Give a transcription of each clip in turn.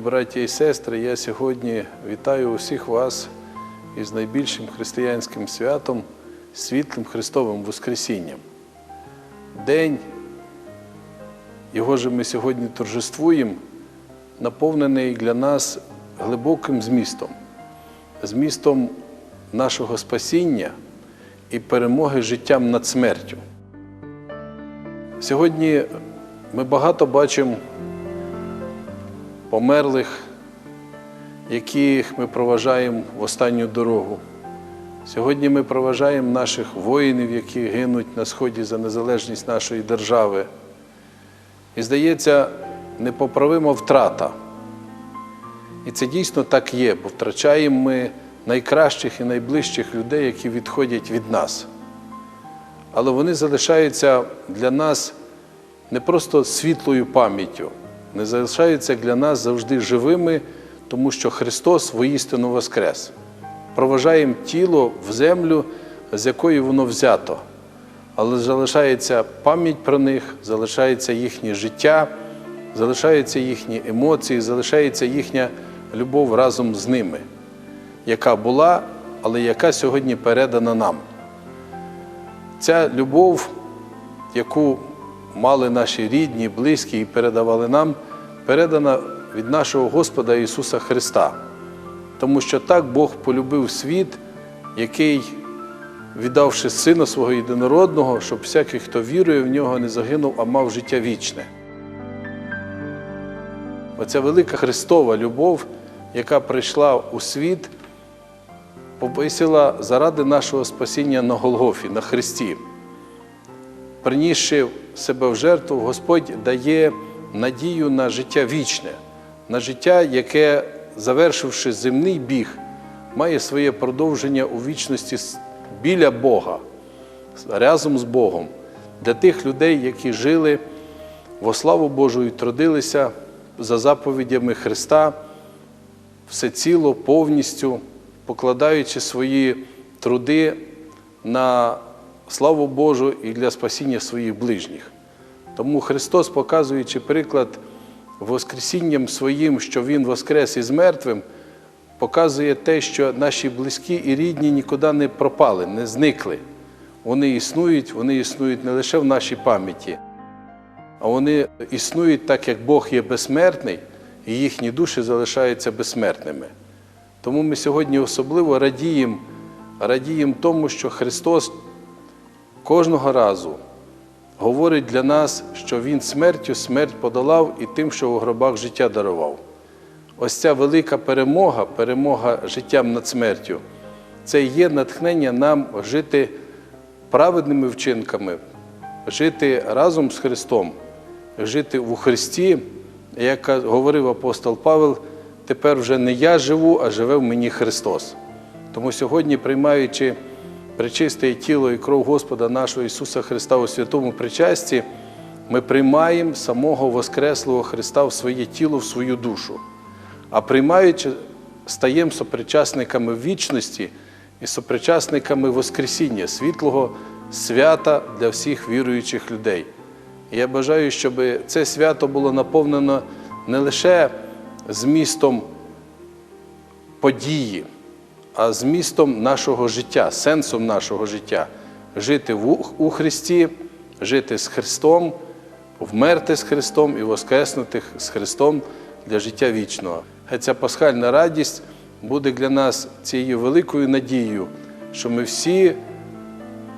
браття і сестри, я сьогодні вітаю усіх вас із найбільшим християнським святом, світлим Христовим Воскресінням. День, його же ми сьогодні торжествуємо, наповнений для нас глибоким змістом, змістом нашого спасіння і перемоги життям над смертю. Сьогодні ми багато бачимо померлих, яких ми проважаємо в останню дорогу. Сьогодні ми проважаємо наших воїнів, які гинуть на сході за незалежність нашої держави. І здається, непоправима втрата. І це дійсно так є, бо втрачаємо ми найкращих і найближчих людей, які відходять від нас. Але вони залишаються для нас не просто світлою пам'яттю, не залишаються для нас завжди живими, тому що Христос воістину воскрес. Проважаємо тіло в землю, з якої воно взято. Але залишається пам'ять про них, залишається їхнє життя, залишаються їхні емоції, залишається їхня любов разом з ними, яка була, але яка сьогодні передана нам. Ця любов, яку мали наші рідні, близькі і передавали нам, передана від нашого Господа Ісуса Христа. Тому що так Бог полюбив світ, який, віддавши Сина свого єдинородного, щоб всякий, хто вірує в нього, не загинув, а мав життя вічне. Оця велика Христова любов, яка прийшла у світ, повисила заради нашого спасіння на Голгофі, на Христі. Принісши себе в жертву, Господь дає надію на життя вічне, на життя, яке, завершивши земний біг, має своє продовження у вічності біля Бога, разом з Богом, для тих людей, які жили во славу Божу і трудилися за заповідями Христа, всеціло, повністю, покладаючи свої труди на славу Божу і для спасіння своїх ближніх. Тому Христос, показуючи приклад Воскресінням своїм, що Він воскрес із мертвим, показує те, що наші близькі і рідні нікуди не пропали, не зникли. Вони існують, вони існують не лише в нашій пам'яті, а вони існують так, як Бог є безсмертний, і їхні душі залишаються безсмертними. Тому ми сьогодні особливо радіємо, радіємо тому, що Христос кожного разу говорить для нас, що Він смертю смерть подолав і тим, що у гробах життя дарував. Ось ця велика перемога, перемога життям над смертю, це є натхнення нам жити праведними вчинками, жити разом з Христом, жити у Христі, як говорив апостол Павел, тепер вже не я живу, а живе в мені Христос. Тому сьогодні, приймаючи причисте тіло і кров Господа нашого Ісуса Христа у святому причасті, ми приймаємо самого Воскреслого Христа в своє тіло, в свою душу. А приймаючи, стаємо сопричасниками вічності і сопричасниками Воскресіння, світлого свята для всіх віруючих людей. І я бажаю, щоб це свято було наповнено не лише змістом події, а змістом нашого життя, сенсом нашого життя жити у Христі, жити з Христом, вмерти з Христом і воскреснути з Христом для життя вічного. Ця пасхальна радість буде для нас цією великою надією, що ми всі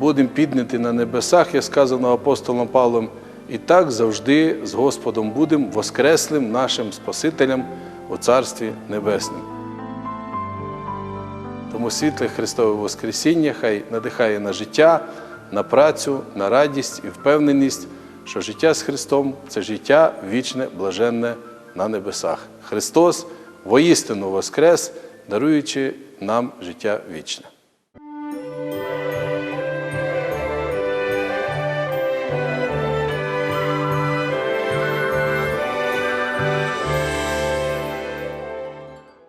будемо підняті на небесах, як сказано апостолом Павлом, і так завжди з Господом будемо воскреслим нашим Спасителем у Царстві Небесному. Тому світле Христове Воскресіння хай надихає на життя, на працю, на радість і впевненість, що життя з Христом це життя вічне, блаженне на небесах. Христос воістину воскрес, даруючи нам життя вічне.